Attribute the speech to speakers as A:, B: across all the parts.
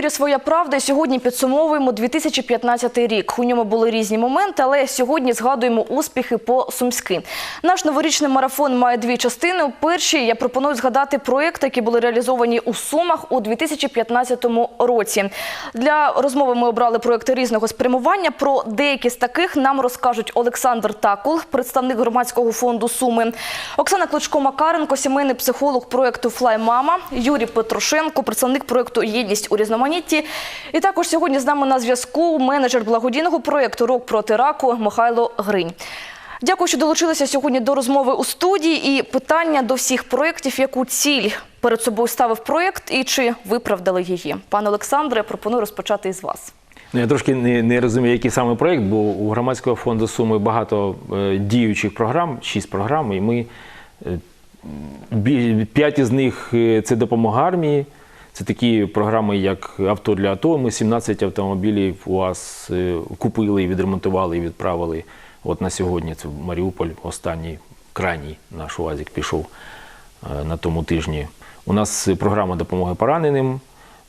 A: ефірі Своя правда. І Сьогодні підсумовуємо 2015 рік. У ньому були різні моменти, але сьогодні згадуємо успіхи по сумськи. Наш новорічний марафон має дві частини. У першій я пропоную згадати проекти, які були реалізовані у Сумах у 2015 році. Для розмови ми обрали проекти різного спрямування. Про деякі з таких нам розкажуть Олександр Такул, представник громадського фонду Суми, Оксана Кличко-Макаренко, сімейний психолог проекту Флай Мама, Юрій Петрушенко, представник проекту Єдність у різноманітті. І також сьогодні з нами на зв'язку менеджер благодійного проекту Рок проти раку Михайло Гринь. Дякую, що долучилися сьогодні до розмови у студії. І питання до всіх проєктів, яку ціль перед собою ставив проєкт і чи виправдали її. Пане Олександре, пропоную розпочати із вас.
B: Ну, я трошки не, не розумію, який саме проєкт, бо у громадського фонду Суми багато е, діючих програм, шість програм, і ми е, п'ять із них е, це допомога армії. Це такі програми, як авто для АТО. Ми 17 автомобілів у вас е, купили, відремонтували і відправили. От на сьогодні це в Маріуполь, останній крайній наш УАЗик пішов е, на тому тижні. У нас програма допомоги пораненим.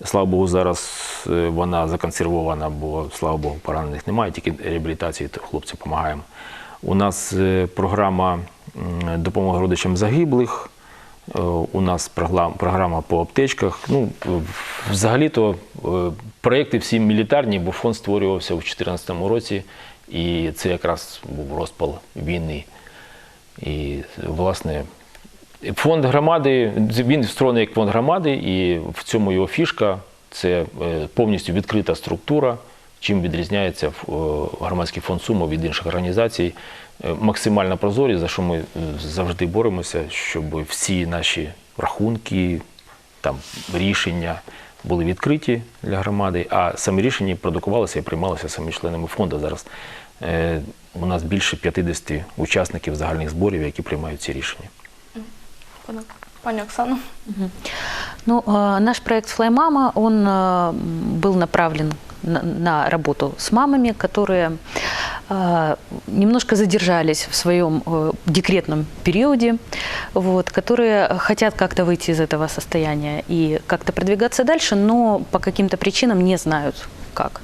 B: Слава Богу, зараз е, вона законсервована, бо слава Богу, поранених немає, тільки реабілітації хлопці допомагаємо. У нас програма допомоги родичам загиблих. У нас програма по аптечках. Ну, взагалі-то е, проєкти всі мілітарні, бо фонд створювався у 2014 році, і це якраз був розпал війни. І, власне, фонд громади, він встроєний як фонд громади, і в цьому його фішка це е, повністю відкрита структура, чим відрізняється е, громадський фонд Сума від інших організацій. Е, Максимальна прозорість, за що ми е, завжди боремося, щоб всі наші рахунки, там, рішення були відкриті для громади, а самі рішення продукувалися і приймалися самі членами фонду. Зараз е, у нас більше 50 учасників загальних зборів, які приймають ці рішення.
A: Пане- Пані Оксано.
C: Ну, э, наш проект «Флаймама», он э, м, был направлен на, на работу с мамами, которые э, Немножко задержались в своем э, декретном периоде, вот, которые хотят как-то выйти из этого состояния и как-то продвигаться дальше, но по каким-то причинам не знают, как.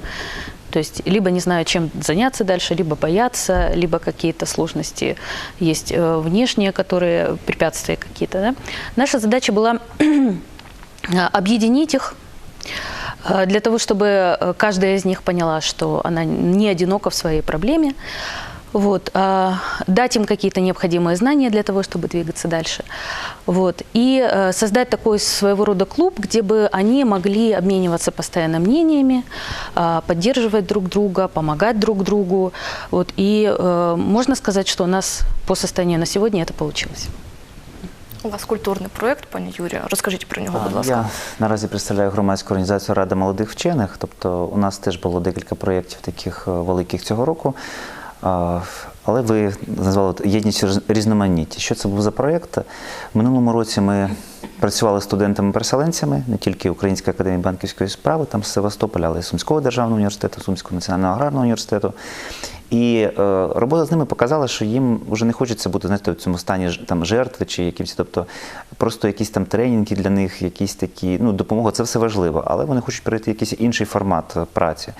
C: То есть либо не знают, чем заняться дальше, либо боятся, либо какие-то сложности есть э, внешние, которые препятствия какие-то. Да? Наша задача была объединить их для того, чтобы э, каждая из них поняла, что она не одинока в своей проблеме, вот, а, дать им какие-то необходимые знания для того, чтобы двигаться дальше. Вот, и э, создать такой своего рода клуб, где бы они могли обмениваться постоянно мнениями, а, поддерживать друг друга, помогать друг другу. Вот, и э, можно сказать, что у нас по состоянию на сегодня это получилось.
A: У вас культурний проєкт, пані Юрія. Розкажіть про нього, будь ласка.
D: Я наразі представляю громадську організацію Рада молодих вчених. Тобто у нас теж було декілька проєктів таких е, великих цього року. Але ви назвали єдність різноманіття. Що це був за проєкт? В минулому році ми працювали студентами-переселенцями, не тільки Української академії банківської справи, там з Севастополя, але й Сумського державного університету, Сумського національного аграрного університету. І е, робота з ними показала, що їм вже не хочеться бути знаєте, в цьому стані там жертви чи якимось, тобто просто якісь там тренінги для них, якісь такі, ну, допомога, це все важливо, але вони хочуть перейти якийсь інший формат е, праці.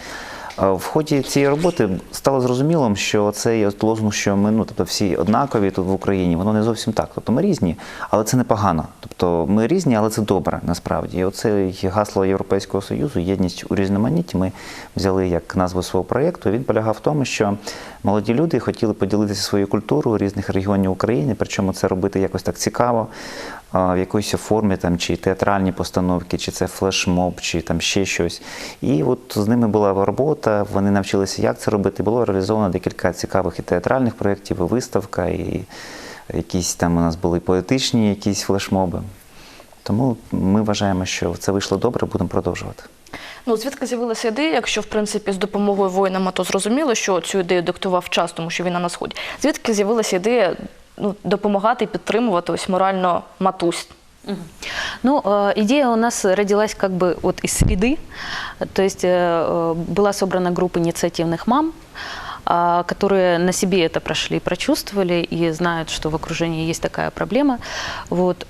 D: В ході цієї роботи стало зрозумілим, що цей лозунг, що ми ну, тобто всі однакові тут в Україні, воно не зовсім так. Тобто ми різні, але це непогано. Тобто ми різні, але це добре насправді. І оце гасло Європейського Союзу, єдність у різноманітті. Ми взяли як назву свого проєкту. Він полягав в тому, що молоді люди хотіли поділитися своєю культурою різних регіонів України, причому це робити якось так цікаво, в якоїсь формі, там, чи театральні постановки, чи це флешмоб, чи там ще щось. І от з ними була робота, вони навчилися, як це робити. Було реалізовано декілька цікавих і театральних проєктів, і виставка, і якісь там у нас були поетичні якісь флешмоби. Тому ми вважаємо, що це вийшло добре, будемо продовжувати.
A: Ну, звідки з'явилася ідея, якщо в принципі з допомогою воїнам, то зрозуміло, що цю ідею диктував час, тому що війна на сході. Звідки з'явилася ідея ну, допомагати і підтримувати ось морально матусь?
C: Ну, э, идея у нас родилась как бы вот из среды. То есть э, э, была собрана группа инициативных мам, а, которые на себе это прошли, прочувствовали и знают, что в окружении есть такая проблема. Вот.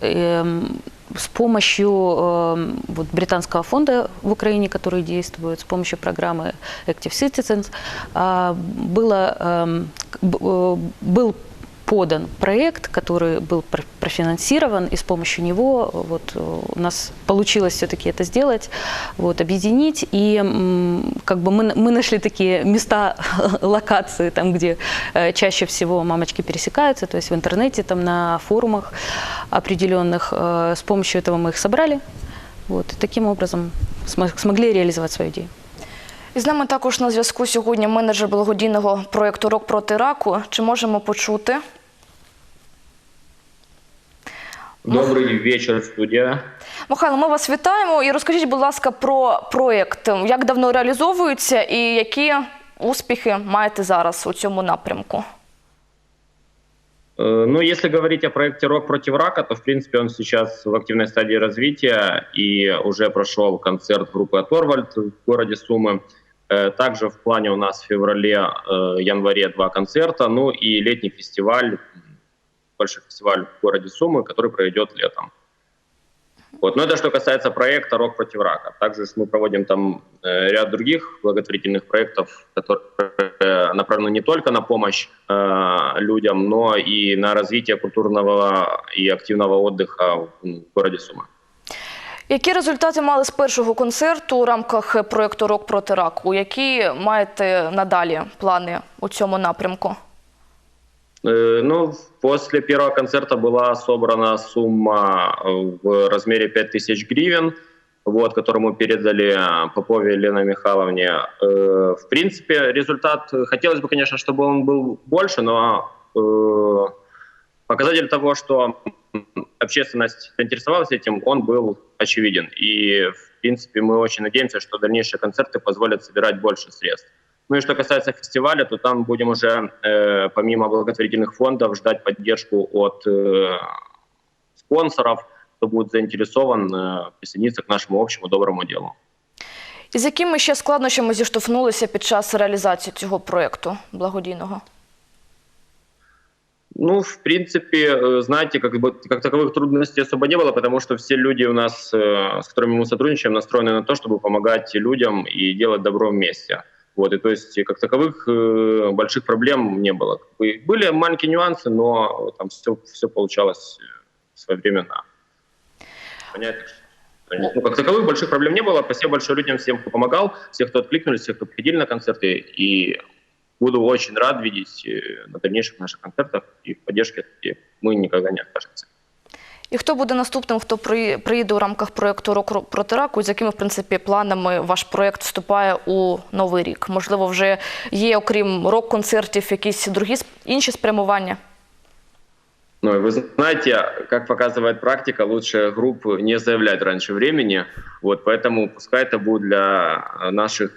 C: эм, с помощью э, вот, британского фонда в Украине, который действует, с помощью программы Active Citizens, а, было, эм, к- б- э, был подан проект, который был пр- профинансирован, и с помощью него э, вот, э, у нас получилось все-таки это сделать, вот, объединить. И м, как бы мы, мы нашли такие места, локации, там, где э, чаще всего мамочки пересекаются, то есть в интернете, там, на форумах определенных. Э, С помощью этого мы их собрали. Вот, и таким образом смо- смогли реализовать свою идею.
A: І з нами також на зв'язку сьогодні менеджер благодійного проєкту Рок проти раку. Чи можемо почути?
E: Добрый вечер, студия.
A: Михайло, ми вас вітаємо і розкажіть, будь ласка, про проєкт. Як давно реалізовується і які успіхи маєте зараз у цьому напрямку?
E: Э, Ну, если говорить о проекте «Рок против рака», то, в принципе, он сейчас в активной стадии развития и уже прошел концерт группы «Оторвальд» в городе Сумы. Э, Также в плане у нас в феврале-январе два концерта, ну и летний фестиваль, м, большой фестиваль в городе Сумы, который проведет летом. Вот. Но это что касается проекта «Рок против рака». Также ж мы проводим там э, ряд других благотворительных проектов, которые э, направлены не только на помощь э, людям, но и на развитие культурного и активного отдыха в м, городе Сума.
A: Які результати мали з першого концерту у рамках проєкту Рок проти раку? Які маєте надалі плани у цьому напрямку?
E: Э, Ну, после первого концерта была собрана сумма э, в размере 5000 гривен, вот, которую мы передали э, Попове Елене Михайловне. В принципе, результат, хотелось бы, конечно, чтобы он был больше, но показатель того, что общественность заинтересовалась этим, он был очевиден. И, в принципе, мы очень надеемся, что дальнейшие концерты позволят собирать больше средств. Ну и что касается фестиваля, то там будем уже, э, помимо благотворительных фондов, ждать поддержку от э, спонсоров, кто будет заинтересован э, присоединиться к нашему общему доброму делу.
A: І з якими ще складнощами зіштовхнулися під час реалізації цього проєкту благодійного?
E: Ну, в принципе, э, знаете, как, бы, как таковых трудностей особо не было, потому что все люди у нас, э, с которыми мы сотрудничаем, настроены на то, чтобы помогать людям и делать добро вместе. Вот, и то есть как таковых э, больших проблем не было. Были маленькие нюансы, но там все, все получалось э, своевременно. Понятно. Ну, как таковых больших проблем не было. Спасибо большое людям, всем, кто помогал, всех, кто откликнулись, всех, кто приходили на концерты. И буду очень рад видеть э, на дальнейших наших концертах и в поддержке и мы никогда не откажемся.
A: І хто буде наступним, хто при- приїде у рамках проєкту Рок проти раку, і з якими в принципі планами ваш проєкт вступає у новий рік? Можливо, вже є, окрім рок-концертів, якісь другі сп- інші спрямування?
E: Ну, и вы знаете, как показывает практика, лучше групп не заявлять раньше времени. Вот, поэтому пускай это будет для э, наших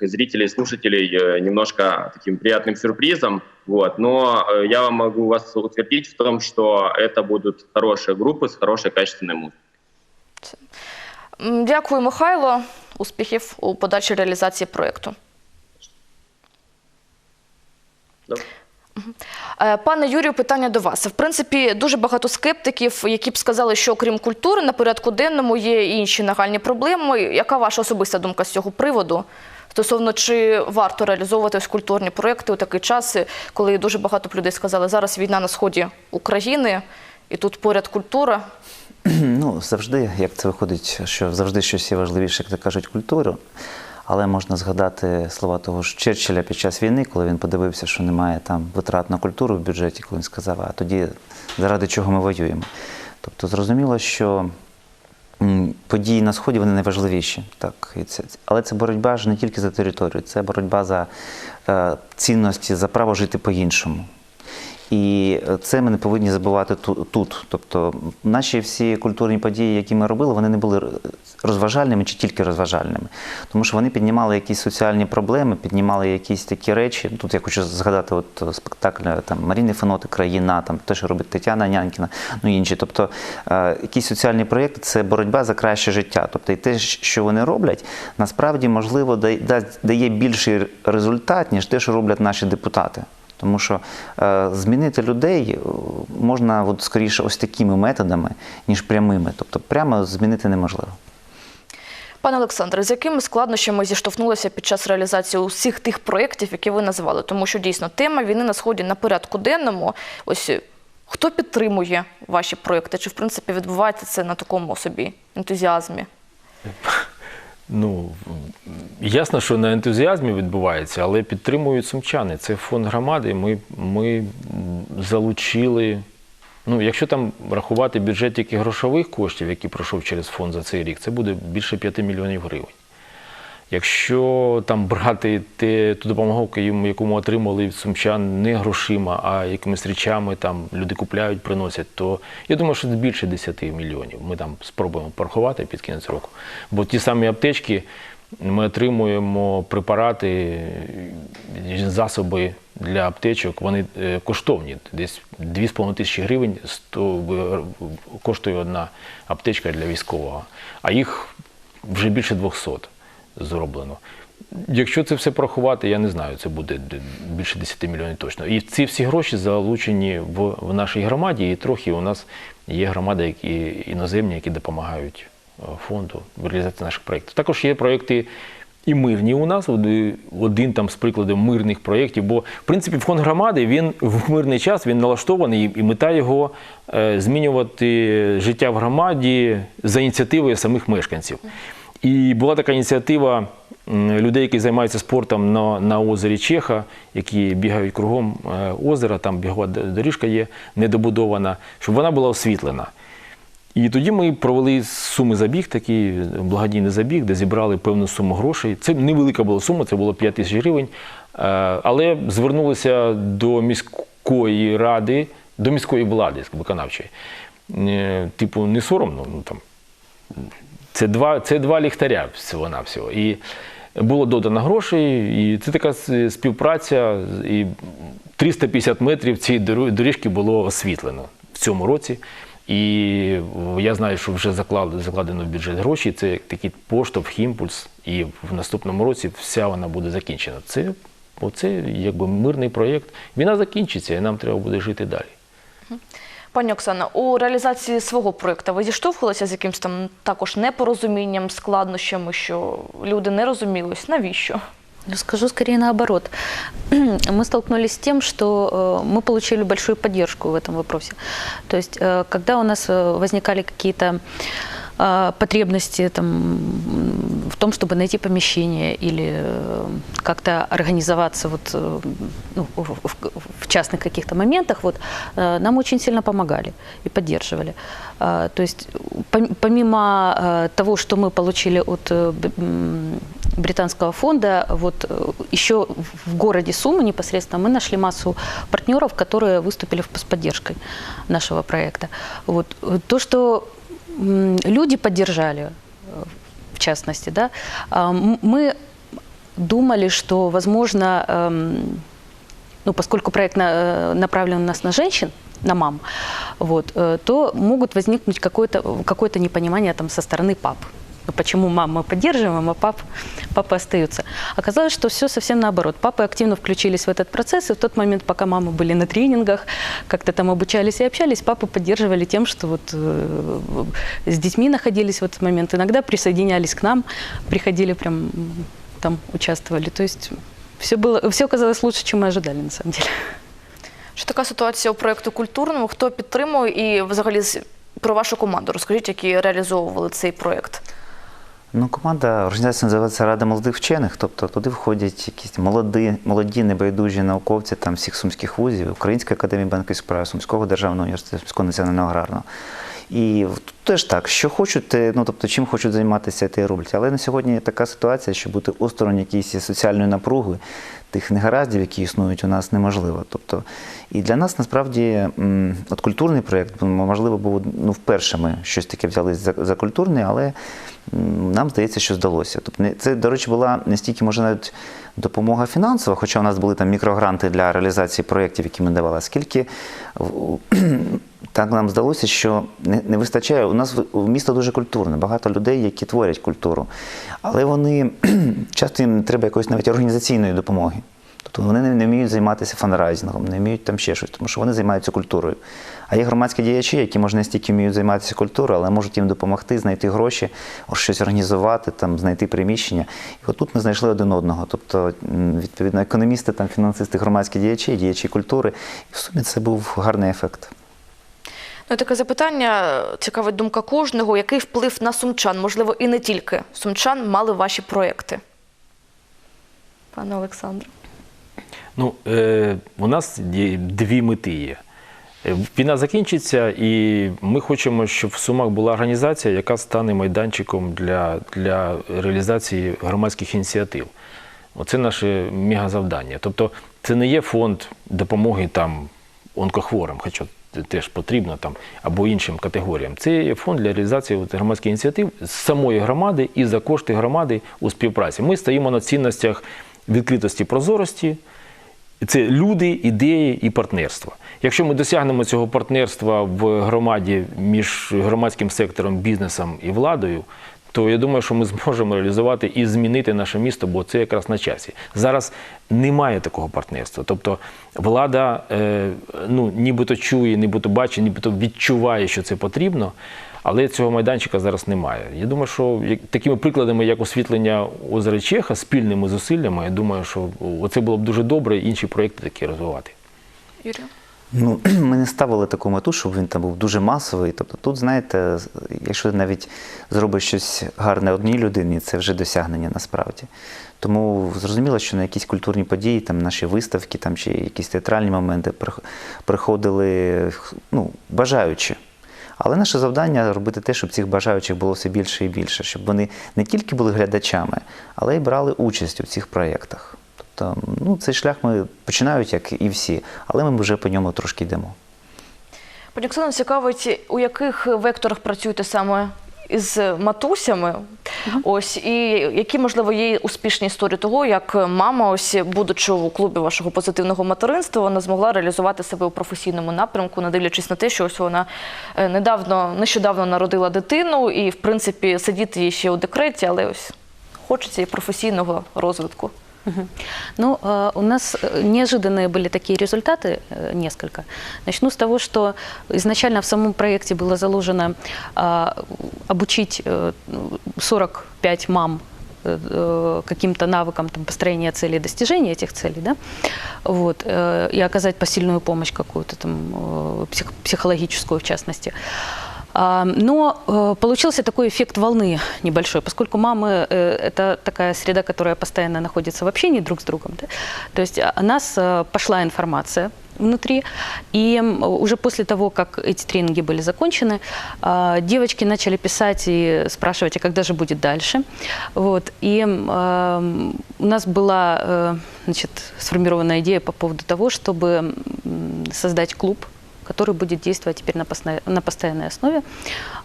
E: зрителей, слушателей э, немножко таким приятным сюрпризом. Вот, но э, я вам могу вас утвердить в том, что это будут хорошие группы с хорошей качественной музыкой.
A: М, Дякую, Михайло. Успіхів у подальшій реалізації проєкту.
E: Добре.
A: Е, Пане Юрію, питання до вас. В принципі, дуже багато скептиків, які б сказали, що окрім культури на порядку денному є і інші нагальні проблеми. Яка ваша особиста думка з цього приводу? Стосовно чи варто реалізовувати культурні проекти у такий час, коли дуже багато людей сказали, зараз війна на сході України, і тут поряд культура.
D: Ну, завжди, як це виходить, що завжди щось є важливіше, як кажуть, культуру. Але можна згадати слова того ж Черчилля під час війни, коли він подивився, що немає там витрат на культуру в бюджеті, коли він сказав, а тоді заради чого ми воюємо. Тобто зрозуміло, що події на сході вони найважливіші. Так, і це, але це боротьба ж не тільки за територію, це боротьба за е, цінності, за право жити по-іншому. І це ми не повинні забувати ту- тут. Тобто наші всі культурні події, які ми робили, вони не були розважальними чи тільки розважальними. Тому що вони піднімали якісь соціальні проблеми, піднімали якісь такі речі. Тут я хочу згадати от спектакль там, Маріни Феноти, Країна, там, те, що робить Тетяна Нянькіна, ну інші. Тобто е, якісь соціальні проєкти це боротьба за краще життя. Тобто і те, що вони роблять, насправді можливо дає більший результат, ніж те, що роблять наші депутати. Тому що е, змінити людей е, можна от, скоріше ось такими методами, ніж прямими. Тобто прямо змінити неможливо.
A: Пане Олександре, з якими складнощами зіштовхнулися під час реалізації усіх тих проєктів, які ви назвали? Тому що дійсно тема війни на сході на порядку денному. Ось е, хто підтримує ваші проєкти? Чи в принципі відбувається це на такому собі ентузіазмі?
B: Ну, ясно, що на ентузіазмі відбувається, але підтримують сумчани. Це фонд громади. Ми, ми залучили. Ну, якщо там рахувати бюджет тільки грошових коштів, які пройшов через фонд за цей рік, це буде більше 5 мільйонів гривень. Якщо там брати те, ту допомогу, яку- ми отримали від сумчан не грошима, а якимись речами там люди купляють, приносять, то я думаю, що це більше 10 мільйонів. Ми там спробуємо порахувати під кінець року. Бо ті самі аптечки ми отримуємо препарати, засоби для аптечок, вони е, коштовні. Десь 2,5 тисячі гривень е, коштує одна аптечка для військового, а їх вже більше 200 зроблено. Якщо це все порахувати, я не знаю, це буде більше 10 мільйонів точно. І ці всі гроші залучені в, в нашій громаді, і трохи у нас є громади, які іноземні, які допомагають е, фонду в реалізації наших проєктів. Також є проєкти і мирні у нас, е, один там з прикладів мирних проєктів. Бо, в принципі, фонд громади він в мирний час він налаштований, і- мета його е, змінювати життя в громаді за ініціативою самих мешканців. І була така ініціатива людей, які займаються спортом на, на озері Чеха, які бігають кругом е, озера, там бігова доріжка є недобудована, щоб вона була освітлена. І тоді ми провели суми забіг, такий благодійний забіг, де зібрали певну суму грошей. Це невелика була сума, це було 5 тисяч гривень. Е, Але звернулися до міської ради, до міської влади виконавчої. Е, Типу, не соромно, ну там це два, це два ліхтаря всього навсього. І було додано грошей, і це така співпраця. І 350 метрів цієї доріжки було освітлено в цьому році. І я знаю, що вже закладено в бюджет гроші. Це такий поштовх, імпульс. І в наступному році вся вона буде закінчена. Це, оце якби мирний проєкт. Війна закінчиться, і нам треба буде жити далі.
A: Пані Оксана, у реалізації свого проєкту ви зіштовхувалися з якимось там також непорозумінням, складнощами, що люди не розумілись, навіщо?
C: Ну, Скажу скорее наоборот. Мы столкнулись с тем, что э, мы получили большую поддержку в этом вопросе. То есть, э, когда у нас э, возникали какие-то э, потребности там, м, в том, чтобы найти помещение или э, как-то организоваться вот, э, ну, в, в- в частных каких-то моментах, вот, э, нам очень сильно помогали и поддерживали. А, То есть пом- помимо того, что мы получили от британского фонда, вот еще в городе Сумы непосредственно мы нашли массу партнеров, которые выступили с поддержкой нашего проекта. Вот. То, что люди поддержали, частности, да, а, м- мы думали, что, возможно, эм, ну, поскольку проект на- э, направлен у нас на женщин, на мам, вот, э, то могут возникнуть какое-то какое непонимание там со стороны пап. Ну, Почему мам мы поддерживаем, а пап, папы остаются. Оказалось, что все совсем наоборот. Папы активно включились в этот процесс, и в тот момент, пока мамы были на тренингах, как-то там обучались и общались, папы поддерживали тем, что вот э, с детьми находились в этот момент. Иногда присоединялись к нам, приходили прям м, там участвовали. То есть все было, все оказалось лучше, чем мы ожидали на самом деле.
A: Що така ситуація у проєкту культурному? Хто підтримує і взагалі з- про вашу команду? Розкажіть, які реалізовували цей проєкт?
D: Ну, команда організація називається Рада молодих вчених, тобто туди входять якісь молоді, молоді небайдужі науковці там всіх сумських вузів, Української академії банківської справи, Сумського державного університету, Сумського національного аграрного. І тут теж так, що хочуть, ну тобто чим хочуть займатися, те роблять. Але на сьогодні така ситуація, що бути осторонь якоїсь соціальної напруги, тих негараздів, які існують у нас, неможливо. Тобто, і для нас насправді от культурний проєкт, можливо, був ну, вперше ми щось таке взяли за, за культурний, але нам здається, що здалося. Тобто, це, до речі, була не стільки, може, навіть допомога фінансова, хоча у нас були там мікрогранти для реалізації проєктів, які ми давали, скільки так нам здалося, що не, не вистачає. У нас в- місто дуже культурне, багато людей, які творять культуру. Але вони часто їм треба якоїсь навіть організаційної допомоги. Тобто вони не, вміють займатися фанрайзингом, не вміють там ще щось, тому що вони займаються культурою. А є громадські діячі, які може не стільки вміють займатися культурою, але можуть їм допомогти знайти гроші, щось організувати, там, знайти приміщення. І отут ми знайшли один одного. Тобто, відповідно, економісти, там, фінансисти, громадські діячі, діячі культури. І в сумі це був гарний ефект.
A: Ну, таке запитання, цікавить думка кожного. Який вплив на сумчан, можливо, і не тільки сумчан, мали ваші проекти? Пане Олександре.
B: Ну, е, у нас дві мети є. Е, Війна закінчиться, і ми хочемо, щоб в Сумах була організація, яка стане майданчиком для, для реалізації громадських ініціатив. Оце наше мегазавдання. Тобто це не є фонд допомоги там онкохворим, хоча теж потрібно там, або іншим категоріям. Це є фонд для реалізації громадських ініціатив з самої громади і за кошти громади у співпраці. Ми стоїмо на цінностях відкритості, прозорості. Це люди, ідеї і партнерство. Якщо ми досягнемо цього партнерства в громаді між громадським сектором, бізнесом і владою, то я думаю, що ми зможемо реалізувати і змінити наше місто, бо це якраз на часі. Зараз немає такого партнерства. Тобто влада е, ну, нібито чує, нібито бачить, нібито відчуває, що це потрібно, але цього майданчика зараз немає. Я думаю, що такими прикладами, як освітлення озера Чеха, спільними зусиллями, я думаю, що це було б дуже добре інші проєкти такі розвивати.
A: Юрію?
D: Ну, ми не ставили таку мету, щоб він там був дуже масовий. Тобто тут, знаєте, якщо навіть зробиш щось гарне одній людині, це вже досягнення насправді. Тому зрозуміло, що на якісь культурні події, там наші виставки там, чи якісь театральні моменти приходили ну, бажаючі. Але наше завдання робити те, щоб цих бажаючих було все більше і більше, щоб вони не тільки були глядачами, але й брали участь у цих проєктах. Тобто, ну, цей шлях ми починають, як і всі, але ми вже по ньому трошки йдемо.
A: Пані Оксано, цікавить, у яких векторах працюєте саме із матусями? Ось і які, можливо, є успішні історії того, як мама, ось будучи у клубі вашого позитивного материнства, вона змогла реалізувати себе у професійному напрямку, не дивлячись на те, що ось вона е, недавно, нещодавно народила дитину, і в принципі сидіти їй ще у декреті, але ось хочеться і професійного розвитку.
C: Мгм. Ну, э, у нас э, неожиданные были такие результаты, э, несколько. Начну с того, что изначально в самом проекте было заложено а, обучить э, ну, 45 мам э, э, каким-то навыкам там, построения целей, достижения этих целей, да, вот, э, и оказать посильную помощь какую-то там, э, псих- психологическую в частности. А, Но э, получился такой эффект волны небольшой, поскольку мамы э, это такая среда, которая постоянно находится в общении друг с другом. да. То есть о нас э, пошла информация внутри, и уже после того, как эти тренинги были закончены, а, девочки начали писать и спрашивать, а когда же будет дальше. Вот. И у нас была значит, сформирована идея по поводу того, чтобы создать клуб который будет действовать теперь на, посна- на постоянной основе.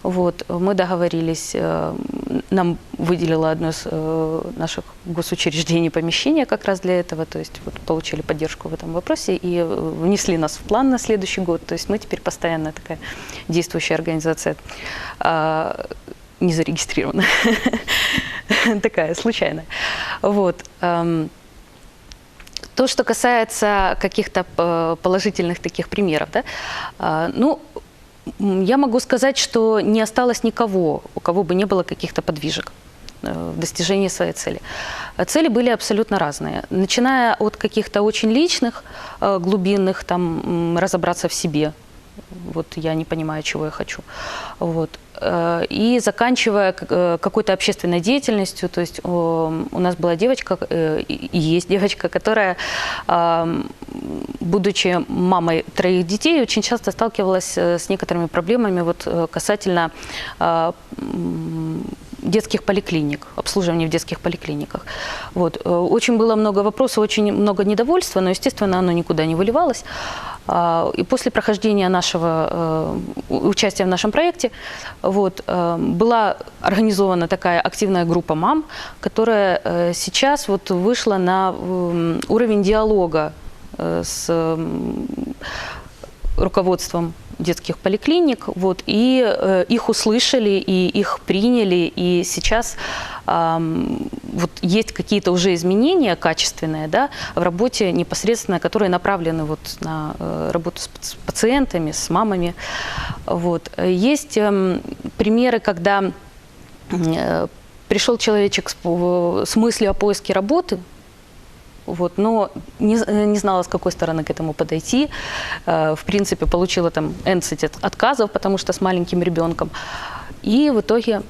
C: Вот, мы договорились, э, нам выделило одно из э, наших госучреждений помещение как раз для этого, то есть вот, получили поддержку в этом вопросе и э, внесли нас в план на следующий год. То есть мы теперь постоянно такая действующая организация, а, не зарегистрирована, такая случайная. Вот. То, что касается каких-то э, положительных таких примеров, да, а, ну, я могу сказать, что не осталось никого, у кого бы не было каких-то подвижек э, в достижении своей цели. Цели были абсолютно разные, начиная от каких-то очень личных, э, глубинных, там, разобраться в себе, вот я не понимаю, чего я хочу. Вот. Э, И заканчивая к- э, какой-то общественной деятельностью, то есть о, у нас была девочка, э, и и есть девочка, которая, ам, будучи мамой троих детей, очень часто сталкивалась э, с некоторыми проблемами вот, э, касательно а, м, детских поликлиник, обслуживания в детских поликлиниках. Вот. Э, Очень было много вопросов, очень много недовольства, но, естественно, оно никуда не выливалось. А, И после прохождения нашего э, у- участия в нашем проекте вот, э, была организована такая активная группа мам, которая э, сейчас вот вышла на м, уровень диалога э, с м, руководством детских поликлиник, вот, и э, их услышали, и их приняли, и сейчас ам, вот есть какие-то уже изменения качественные да, в работе непосредственно, которые направлены вот на э, работу с паци- пациентами, с мамами. Вот. Э, Есть эм, примеры, когда э, пришел человечек с, по- с мыслью о поиске работы, вот, но не, з- не знала, с какой стороны к этому подойти. Э, В принципе, получила там энцить от- отказов, потому что с маленьким ребенком. И в итоге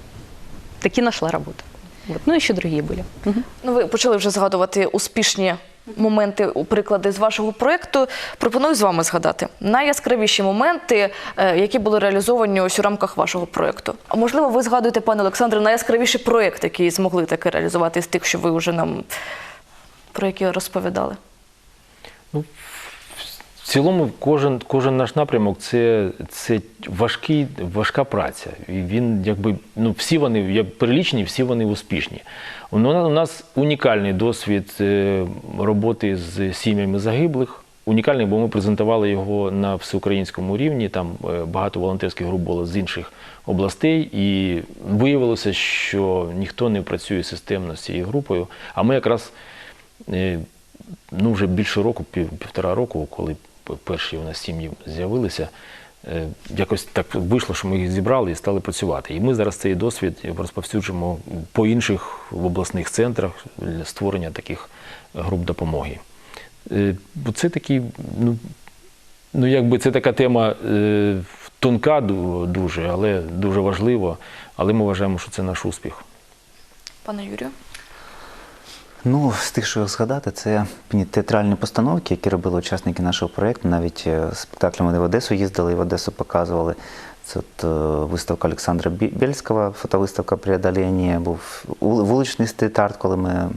C: таки нашла работу. Вот. Ну, еще другие были. Мгм.
A: Ну, ви почали вже згадувати успішні моменти, у приклади з вашого проєкту. Пропоную з вами згадати найяскравіші моменти, е, які були реалізовані ось у рамках вашого проєкту. А можливо, ви згадуєте, пане Олександре, найяскравіший проєкт, який змогли таки реалізувати з тих, що ви вже нам про які розповідали.
B: В цілому, кожен, кожен наш напрямок це, це важкий, важка праця. І він, якби, ну, всі вони, як перелічені, всі вони успішні. У нас, унікальний досвід е, роботи з сім'ями загиблих. Унікальний, бо ми презентували його на всеукраїнському рівні. Там е, багато волонтерських груп було з інших областей, і виявилося, що ніхто не працює системно з цією групою. А ми якраз ну, вже більше року, пів, півтора року, коли перші у нас сім'ї з'явилися, е, якось так вийшло, що ми їх зібрали і стали працювати. І ми зараз цей досвід розповсюджуємо по інших обласних центрах для створення таких груп допомоги. Е, Це такий, ну, ну якби це така тема е, тонка дуже, але дуже важлива. Але ми вважаємо, що це наш успіх.
A: Пане Юрію.
D: Ну, з тих, що згадати, це театральні постановки, які робили учасники нашого проєкту. Навіть спектаклями спектаклем вони в Одесу їздили і в Одесу показували. Це от, е, виставка Олександра Бельського, фотовиставка «Преодоління», був вули- вуличний стріт-арт, коли ми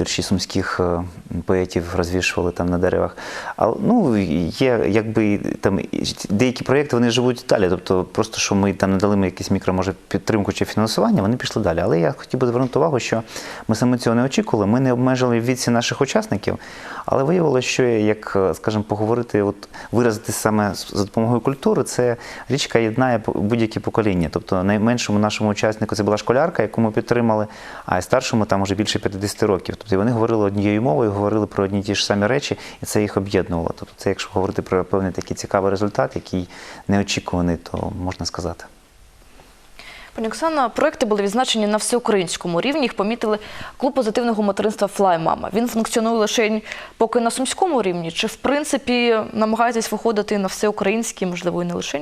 D: вірші сумських е, поетів розвішували там на деревах. А, ну, є якби там деякі проєкти вони живуть далі. Тобто, просто що ми там надали ми якісь мікро, може, підтримку чи фінансування, вони пішли далі. Але я хотів би звернути увагу, що ми саме цього не очікували. Ми не обмежили віці наших учасників, але виявилося, що як, е, скажімо, поговорити, от виразити саме за допомогою культури, це річ, яка єднає будь-які покоління. Тобто найменшому нашому учаснику це була школярка, яку ми підтримали, а старшому там вже більше 50 років. Тобто вони говорили однією мовою, говорили про одні й ті ж самі речі, і це їх об'єднувало. Тобто, це якщо говорити про певний такий цікавий результат, який неочікуваний, то можна сказати.
A: Пані Оксана, проекти були відзначені на всеукраїнському рівні. Їх помітили клуб позитивного материнства Флаймама. Він функціонує лише поки на сумському рівні. Чи в принципі намагаєтесь виходити на всеукраїнський, можливо, і не лише?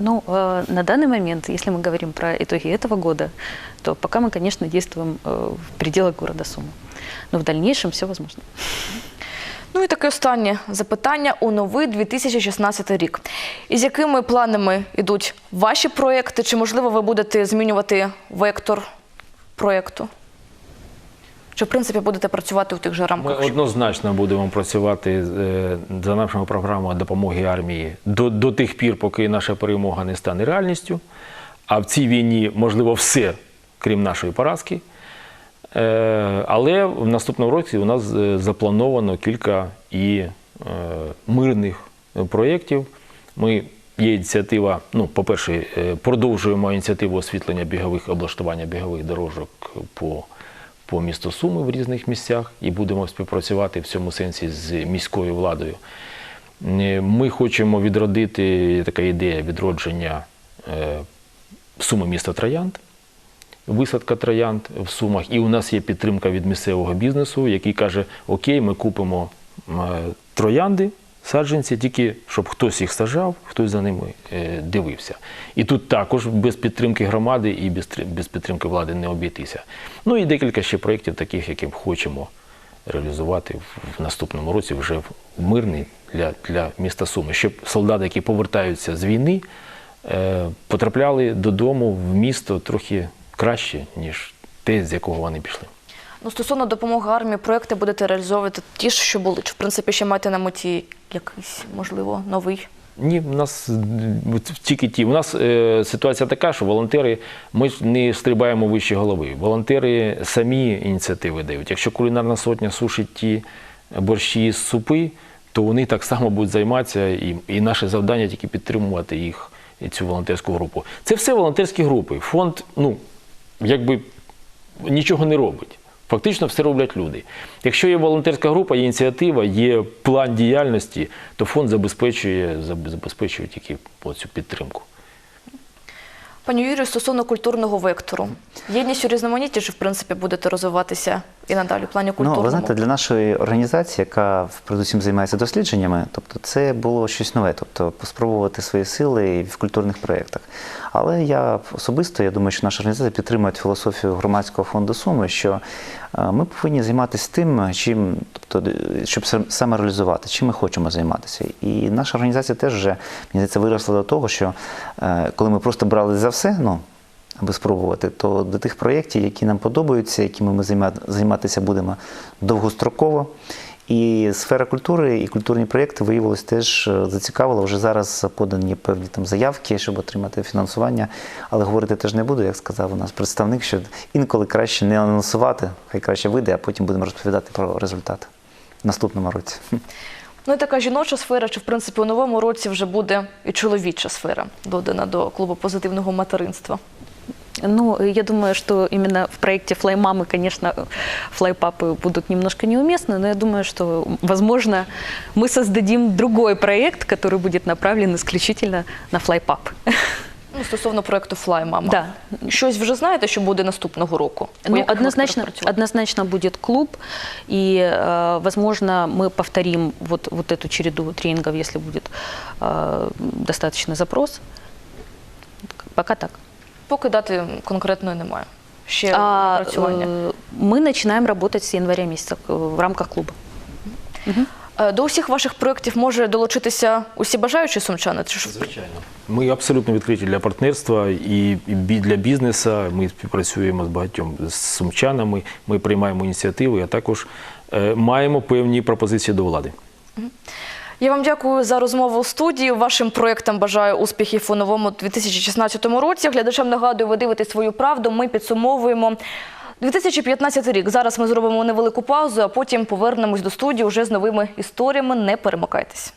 C: Ну, э, на данный момент, если мы говорим про итоги этого года, то пока мы, конечно, действуем э, в пределах города Сумы. Но в дальнейшем все возможно.
A: Ну і таке останнє запитання у новий 2016 рік. Із якими планами йдуть ваші проекти? Чи можливо ви будете змінювати вектор проекту? Чи в принципі будете працювати у тих же
B: Ми
A: рамках? що-
B: однозначно будемо працювати е, за нашою програмою допомоги армії до, до тих пір, поки наша перемога не стане реальністю. А в цій війні можливо все, крім нашої поразки. Е, Але в наступному році у нас е, заплановано кілька і е, мирних проєктів. Ми є ініціатива. Ну, по-перше, продовжуємо ініціативу освітлення бігових облаштування бігових дорожок по, по місту Суми в різних місцях і будемо співпрацювати в цьому сенсі з міською владою. Ми хочемо відродити така ідея відродження Суми міста Троянд висадка троянд в Сумах. І у нас є підтримка від місцевого бізнесу, який каже: Окей, ми купимо е, троянди, саджанці, тільки щоб хтось їх сажав, хтось за ними е, дивився. І тут також без підтримки громади і без, підтримки влади не обійтися. Ну і декілька ще проєктів, таких, які хочемо реалізувати в- наступному році вже мирний для, для міста Суми, щоб солдати, які повертаються з війни, е, потрапляли додому в місто трохи краще, ніж те, з якого вони пішли.
A: Ну, стосовно допомоги армії, проекти будете реалізовувати ті ж, що були. Чи в принципі ще маєте на меті якийсь, можливо, новий?
B: Ні, у нас тільки ті. У нас е, ситуація така, що волонтери, ми не стрибаємо вище голови. Волонтери самі ініціативи дають. Якщо кулінарна сотня сушить ті борщі з супи, то вони так само будуть займатися, і, і наше завдання тільки підтримувати їх, цю волонтерську групу. Це все волонтерські групи. Фонд, ну, якби нічого не робить. Фактично все роблять люди. Якщо є волонтерська група, є ініціатива, є план діяльності, то фонд забезпечує, заб- забезпечує тільки цю підтримку.
A: Пані Юрію, стосовно культурного вектору. Єдність у різноманітті ж, в принципі, будете розвиватися і надалі в плані культурному.
D: Ну, ви знаєте, для нашої організації, яка передусім займається дослідженнями, тобто це було щось нове, тобто спробувати свої сили в культурних проєктах. Але я особисто, я думаю, що наша організація підтримує філософію громадського фонду Суми, що е, ми повинні займатися тим, чим, тобто, щоб сам- саме реалізувати, чим ми хочемо займатися. І наша організація теж вже мені здається, виросла до того, що е, коли ми просто брали за все, ну аби спробувати, то до тих проєктів, які нам подобаються, якими ми займа- займатися будемо довгостроково. І сфера культури і культурні проєкти виявилось теж е, зацікавило. Вже зараз подані певні там заявки, щоб отримати фінансування. Але говорити теж не буду, як сказав у нас представник, що інколи краще не анонсувати, хай краще вийде, а потім будемо розповідати про результат в наступному році.
A: Ну і така жіноча сфера, чи в принципі у новому році вже буде і чоловіча сфера, додана до клубу позитивного материнства.
C: Ну, я думаю, что именно в проекте Fly Мамы, конечно, флайпапы будут немножко неуместны, но я думаю, что, возможно, мы создадим другой проект, который будет направлен исключительно на флайпап.
A: Ну, стосовно проекту Fly Mama.
C: Да.
A: Щось вже знаєте, що буде наступного року?
C: Ну, однозначно, однозначно будет клуб, и, э, возможно, мы повторим вот, вот эту череду тренингов, если будет э, достаточно запрос. Пока так.
A: Поки дати конкретної немає. Ще
C: А,
A: працювання.
C: э, мы начинаем работать с января месяца э, в рамках клуба.
A: Е, До усіх ваших проєктів може долучитися усі бажаючі сумчани? Чи ж
B: Звичайно. Ми абсолютно відкриті для партнерства і і бі- для бізнесу. Ми співпрацюємо з багатьом з сумчанами, ми приймаємо ініціативи, а також е, маємо певні пропозиції до влади.
A: Я вам дякую за розмову у студії. Вашим проєктам бажаю успіхів у новому 2016 році. Глядачам нагадую, ви дивитесь свою правду. Ми підсумовуємо 2015 рік. Зараз ми зробимо невелику паузу, а потім повернемось до студії вже з новими історіями. Не перемикайтесь.